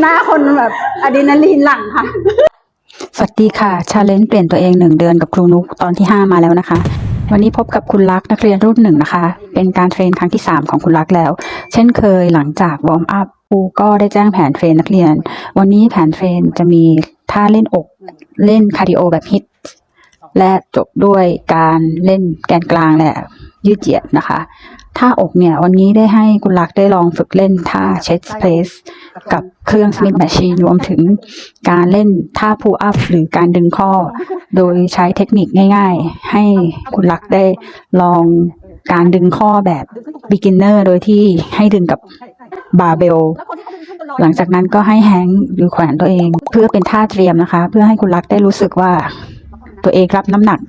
หน้าคนแบบอะดรีนาลีนหลั่งค่ะ สวัสดีค่ะ ชาเลนจ์เปลี่ยนตัวเองหนึ่งเดือนกับครูนุกตอนที่ 5 มาแล้วนะคะ วันนี้พบกับคุณลักษณ์นักเรียนรุ่นหนึ่งนะคะ เป็นการเทรนครั้งที่ 3 ของคุณลักษณ์แล้ว เช่นเคยหลังจากวอร์มอัพครูก็ได้แจ้งแผนเทรนนักเรียน วันนี้แผนเทรนจะมีท่าเล่นอกเล่นคาร์ดิโอแบบฮิตและจบด้วยการเล่นแกนกลางและยืดเหยียดนะคะ ท่าอกเนี่ยวันนี้ได้ให้คุณลักษณ์ได้ลองฝึกเล่นท่าเชสเพลส กับเครื่อง Smith Machine รวมถึงการเล่นท่า pull up หรือการดึงข้อ โดยใช้เทคนิคง่ายๆ ให้คุณลักษ์ได้ลองการดึงข้อแบบ beginner โดยที่ให้ดึงกับบาร์เบล หลังจากนั้นก็ให้แฮงก์หรือแขวนตัวเอง เพื่อเป็นท่าเตรียมนะคะ เพื่อให้คุณลักษ์ได้รู้สึกว่าตัวเองรับน้ำหนัก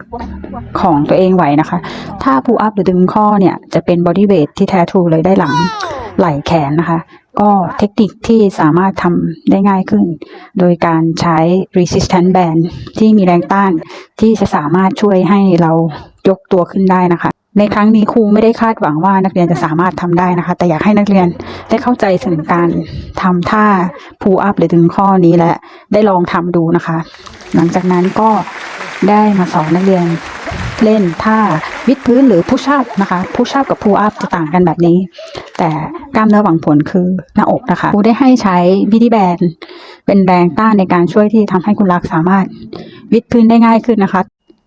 ของตัวเองไหวนะคะ ถ้า pull up หรือดึงข้อเนี่ย จะเป็น body weight ที่แท้ทรูเลยได้หลังไหล่แขนนะคะ ก็เทคนิคที่สามารถทำได้ง่ายขึ้น โดยการใช้ resistance band ที่มีแรงต้านที่จะสามารถช่วยให้เรายกตัวขึ้นได้นะคะ ในครั้งนี้ครูไม่ได้คาดหวังว่านักเรียนจะสามารถทำได้นะคะ แต่อยากให้นักเรียนได้เข้าใจถึงการทำท่า pull up หรือดึงข้อนี้และได้ลองทำดูนะคะ หลังจากนั้นก็ได้มาสอนนักเรียนเล่นท่าวิดพื้นหรือ push up นะคะ push up กับ pull up จะต่างกันแบบนี้ แต่ กล้ามเนื้อหวังผลคือหน้าอกนะคะครูได้ให้ใช้บิดีแบนเป็นแรงต้านในการช่วยที่ทำให้คุณลักสามารถวิดพื้นได้ง่ายขึ้นนะคะ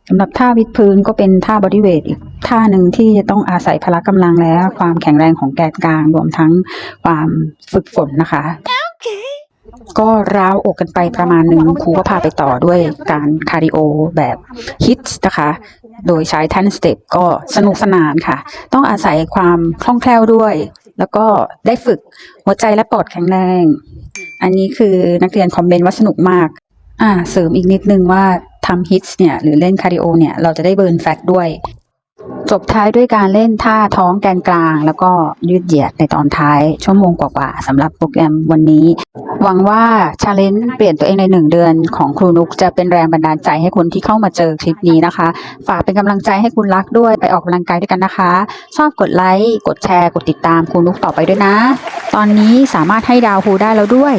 สำหรับท่าวิดพื้นก็เป็นท่าบอดี้เวทอีกท่าหนึ่งที่จะต้องอาศัยพละกำลังและความแข็งแรงของแกนกลางรวมทั้งความฝึกฝนนะคะ ก็ร้าวอกกันไปประมาณหนึ่งครูก็พาไปต่อด้วยการคาร์ดิโอแบบฮิตนะคะ โดยใช้ทันสเต็ปก็สนุกสนานค่ะ ต้องอาศัยความคล่องแคล่วด้วย แล้วก็ได้ฝึกหัวใจและปอดแข็งแรง อันนี้คือนักเรียนคอมเมนต์ว่าสนุกมาก อ่า เสริมอีกนิดนึงว่าทำฮิตเนี่ย หรือเล่นคาร์ดิโอเนี่ย เราจะได้เบิร์นแฟตด้วย จบท้ายด้วยการเล่นท่าท้องแกนกลาง แล้วก็ยืดเหยียดในตอนท้ายชั่วโมงกว่าๆสำหรับโปรแกรมวันนี้ หวังว่าชาเลนจ์เปลี่ยนตัวเองในหนึ่งเดือนของครูนุกจะเป็นแรงบันดาลใจให้คนที่เข้ามาเจอคลิปนี้นะคะ ฝากเป็นกำลังใจให้คุณรักด้วยไปออกกำลังกายด้วยกันนะคะ ชอบกดไลค์กดแชร์ กดติดตามครูนุกต่อไปด้วยนะ ตอนนี้สามารถให้ดาวครูได้แล้วด้วย